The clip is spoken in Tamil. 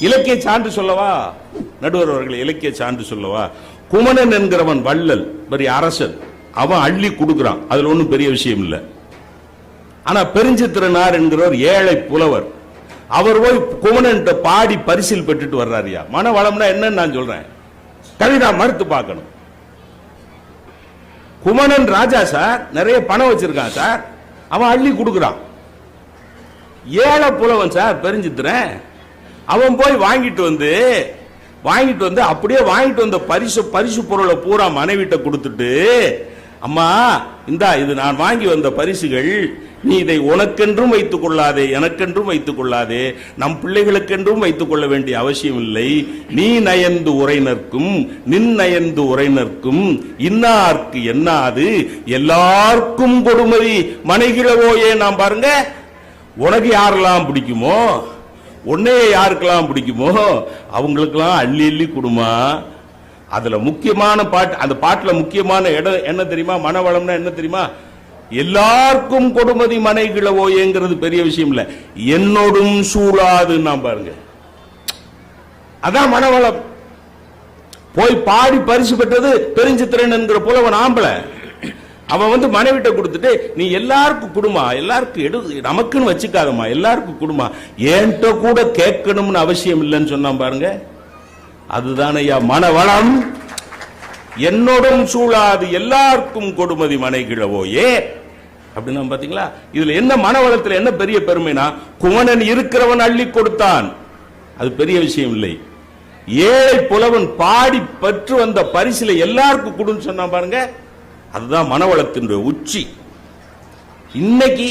இலக்கிய சான்று சொல்லவா? நடுவர் அவர்கள் இலக்கிய சான்று சொல்லவா? குமணன் என்கிறவன் வள்ளல் பெரிய அரசன். அவன் அள்ளி கொடுக்குறான். அதுல ஒண்ணும் பெரிய விஷயம் இல்லை. ஆனா பெருஞ்சித்திரனார் என்கிறவர் ஏழை புலவர். அவர் போய் குமணன் பாடி பரிசில் பெற்றுட்டு வர்றாருயா மன வளம்னா என்னன்னு நான் சொல்றேன். கவிதா மறுத்து பார்க்கணும். குமணன் ராஜா சார் நிறைய பணம் வச்சிருக்கான் சார். அவன் அள்ளி கொடுக்குறான். ஏழை புலவன் சார் பெருஞ்சித்திரன். அவன் போய் வாங்கிட்டு வந்து வாங்கிட்டு வந்து அப்படியே வாங்கிட்டு வந்த பரிசு பரிசு பொருளை பூரா மனைவிட்ட கொடுத்துட்டு அம்மா இந்தா இது நான் வாங்கி வந்த பரிசுகள் நீ இதை உனக்கென்றும் வைத்துக் கொள்ளாதே எனக்கென்றும் வைத்துக் கொள்ளாதே நம் பிள்ளைகளுக்கென்றும் வைத்துக் கொள்ள வேண்டிய அவசியம் இல்லை. நீ நயந்து உரைநர்க்கும் நின் நயந்து உரைநர்க்கும் இன்னார்க்கு என்னாது? எல்லாருக்கும் கொடுமதி மனைகிழவோயே நாம் பாருங்க. உனக்கு யாரெல்லாம் பிடிக்குமோ உன்னையே யாருக்கெல்லாம் பிடிக்குமோ அவங்களுக்கெல்லாம் அள்ளி அள்ளி கொடுமா. அதில் முக்கியமான பாட்டு அந்த பாட்டில் முக்கியமான இடம் என்ன தெரியுமா? மனவளம்னா என்ன தெரியுமா? எல்லாருக்கும் கொடுமதி மனை கிழவோயேங்கிறது பெரிய விஷயம் இல்லை. என்னோடும் சூழாதுன்னா பாருங்க. அதான் மனவளம் போய் பாடி பரிசு பெற்றது பெருஞ்சித்திரன் என்கிற புலவன் ஆம்பளை. அவன் வந்து மனைவிட்ட கொடுத்துட்டு நீ எல்லாருக்கும் குடுமா எல்லாருக்கும் எடு நமக்குன்னு வச்சுக்காதம்மா எல்லாருக்கும் குடுமா. என்கிட்ட கூட கேட்கணும்னு அவசியம் இல்லைன்னு சொன்னான் பாருங்க. அதுதான் ஐயா மனவளம். என்னோடும் சூழாது எல்லாருக்கும் கொடுமதி மனை கிழவோயே அப்படின்னா பாத்தீங்களா? இதுல என்ன மனவளத்துல என்ன பெரிய பெருமைனா குமணன் இருக்கிறவன் அள்ளி கொடுத்தான். அது பெரிய விஷயம் இல்லை. ஏழை புலவன் பாடி பெற்று வந்த பரிசில எல்லாருக்கும் கொடுன்னு சொன்னா பாருங்க. அதுதான் மனவளத்தினுடைய உச்சி. இன்னைக்கு